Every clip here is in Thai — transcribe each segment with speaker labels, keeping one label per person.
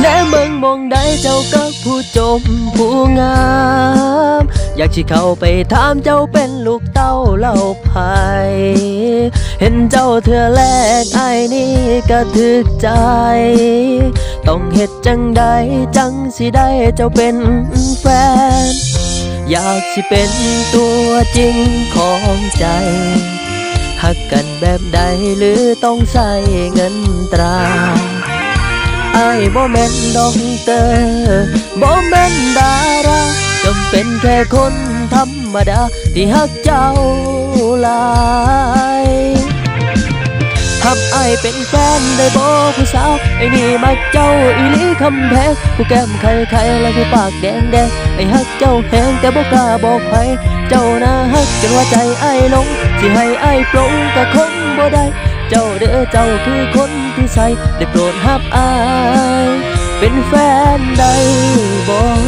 Speaker 1: แน่เมืองมองได้เจ้าก็ผู้จมผู้งาม อยากที่เข้าไปถามเจ้าเป็นลูกเต้าเล่าภายเห็นเจ้าเธอแรกไอ้นี่ก็ถึกใจ ต้องเฮ็ดจังใดจังสิได้เจ้าเป็นแฟน อยากสิเป็นตัวจริงของใจหักกันแบบใดหรือต้องใส่เงินตรา อายบ่แม่นดอกเตอร์บ่แม่นดาราจำเป็นแค่คนธรรมดา ที่หักเจ้าหลายหับไอ้ายเป็นแฟนได้บ่ผู้สาว ไอ้นี่มักเจ้าอีลีคำแพงผู้แก้มไข่ไข่และผู้ปากแดงแดงไอ้หักเจ้าแหงแต่บ่กล้าบอกใครเจ้าน่าหักจนว่าใจไอ้ายหลง สิให้ไอ้ปลงก็คงบ่ได้ เจ้าเด้อเจ้าคือคนที่ใส่ได้โปรดหับอาย เป็นแฟนได้บอก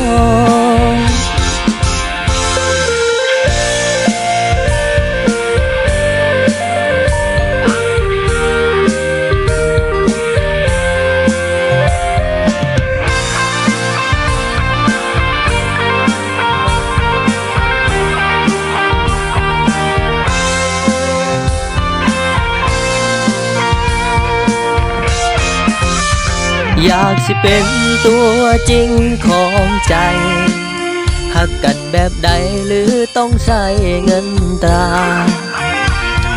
Speaker 1: อยากสิเป็นตัวจริงของใจ หักกันแบบใดหรือต้องใช้เงินตรา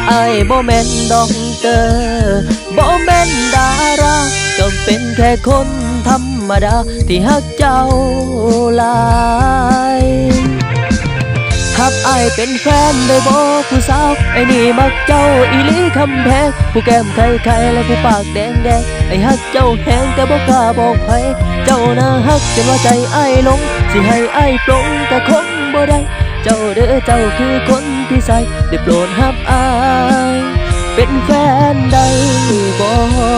Speaker 1: ไอ้บ่แม่นดอกเตอร์บ่แม่นดาราก็เป็นแค่คนธรรมดา ที่หักเจ้าลาย หับไอายเป็นแฟนได้บ่ผู้สาวไอ้นี่มักเจ้าอีหลีคำแพงผู้แก้มไข่ไข่และผู้ปากแดงแดงไอ้ฮักเจ้าแหงแต่บ่กล้าบอกใครเจ้าน่าฮักจนว่าใจไอ้ายหลงสิให้ไอ้ายปลงก็คงบ่ได้เจ้าเด้อเจ้าคือคนที่ใส่ได้โปรดหับอายเป็นแฟนได้บ่หั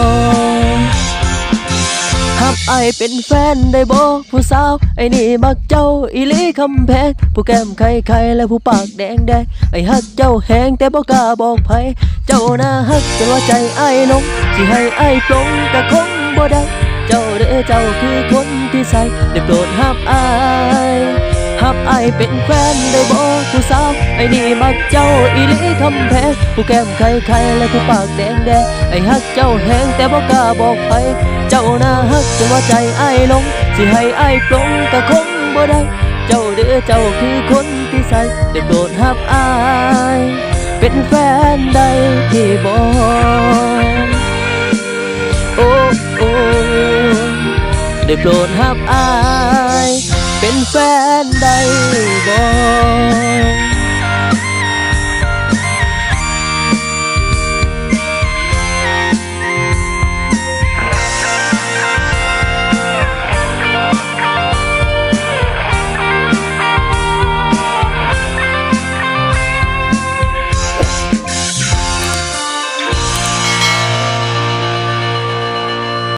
Speaker 1: บ ไอเป็นแฟนได้บ่ผู้สาวไอนี่มักเจ้าอีลีคำแพงผู้แก้มไข่ไข่และผู้ปากแดงแดงไอฮักเจ้าแหงแต่บ่กล้าบอกไผเจ้าน่าฮักจนว่าใจไอ้ายหลงสิให้ไอปลงก็คงบ่ได้เจ้าเด้อเจ้าคือคนที่ใส่ได้โปรดหับไอายหับไอเป็นแฟนได้บ่ผู้สาวไอนี่มักเจ้าอีลีคำแพงผู้แก้มไข่ไข่และผู้ปากแดงแดงไอฮักเจ้าแหงแต่บ่กล้าบอกไผเจ้าน จนว่าใจไอ้ายลงสิให้ไอ้ายปลงก็คงบ่ได้ เจ้าเด้อเจ้าคือคนที่ใส่ได้โปรดหับอาย เป็นแฟนได้ที่บ่โอ้โอ้ได้โปรดหับอาย เป็นแฟนได้บ่